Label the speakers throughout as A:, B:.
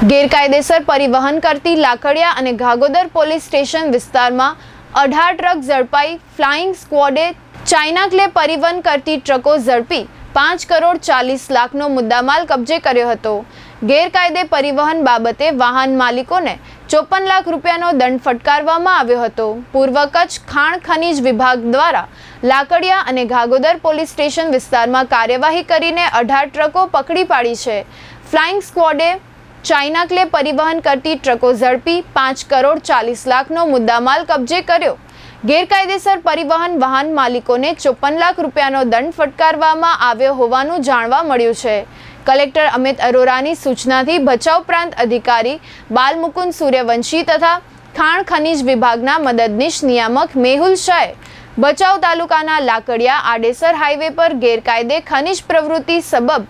A: ગેરકાયદેસર પરિવહન કરતી લાકડિયા અને ઘાગોદર પોલીસ સ્ટેશન વિસ્તારમાં અઢાર ટ્રક ઝડપાઈ ફ્લાઇંગ સ્ક્વોડે ચાઇના ક્લે પરિવહન કરતી ટ્રકો ઝડપી પાંચ કરોડ ચાલીસ લાખનો મુદ્દામાલ કબજે કર્યો હતો. ગેરકાયદે પરિવહન બાબતે વાહન માલિકોને ચોપન લાખ રૂપિયાનો દંડ ફટકારવામાં આવ્યો હતો. પૂર્વ કચ્છ ખાણ ખનીજ વિભાગ દ્વારા લાકડિયા અને ઘાગોદર પોલીસ સ્ટેશન વિસ્તારમાં કાર્યવાહી કરીને અઢાર ટ્રકો પકડી પાડી છે. ફ્લાઇંગ સ્ક્વોડે ચાઇના ક્લે પરિવહન કરતી ટ્રકો ઝડપી પાંચ કરોડ ચાલીસ લાખનો મુદ્દામાલ કબજે કર્યો. ગેરકાયદેસર પરિવહન વાહન માલિકોને ચોપન લાખ રૂપિયાનો દંડ ફટકારવામાં આવ્યો હોવાનું જાણવા મળ્યું છે. કલેક્ટર અમિત અરોરાની સૂચનાથી ભચાઉ પ્રાંત અધિકારી બાલમુકુંદ સૂર્યવંશી તથા ખાણ ખનીજ વિભાગના મદદનીશ નિયામક મેહુલ શાહે ભચાઉ તાલુકાના લાકડિયા આડેસર હાઈવે પર ગેરકાયદે ખનિજ પ્રવૃત્તિ સબબ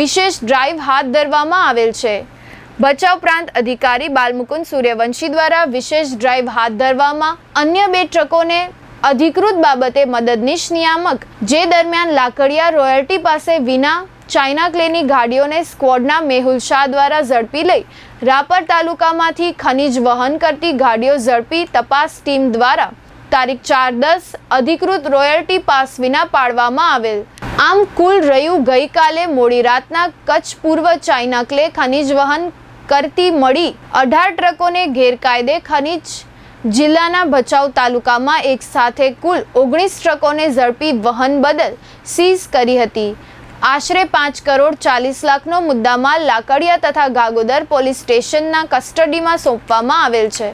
A: વિશેષ ડ્રાઈવ હાથ ધરવામાં આવેલ છે. ભચાઉ પ્રાંત અધિકારી બાલમુકુંદ સૂર્યવંશી દ્વારા વિશેષ ડ્રાઈવ હાથ ધરવામાં અન્ય બે ટ્રકોને અધિકૃત બાબતે મદદનીશ નિયામક, જે દરમિયાન લાકડિયા રોયલ્ટી પાસે વિના ચાઇના ક્લેની ગાડીઓને સ્ક્વોડના મેહુલ શાહ દ્વારા ઝડપી લઈ રાપર તાલુકામાંથી ખનીજ વહન કરતી ગાડીઓ ઝડપી તપાસ ટીમ દ્વારા તારીખ ચાર દસ અધિકૃત રોયલ્ટી પાસ વિના પાડવામાં આવેલ. આમ કુલ રહ્યું ગઈકાલે મોડી રાતના કચ્છ પૂર્વ ચાઇના ક્લે ખનિજ વહન કરતી મળી અઢાર ટ્રકોને ગેરકાયદે ખનીજ. જિલ્લાના ભચાઉ તાલુકામાં એક સાથે કુલ ઓગણીસ ટ્રકોને ઝડપી વહન બદલ સીઝ કરી હતી. આશરે પાંચ કરોડ ચાલીસ લાખનો મુદ્દામાલ લાકડિયા તથા ગાગોદર પોલીસ સ્ટેશનના કસ્ટડીમાં સોંપવામાં આવેલ છે.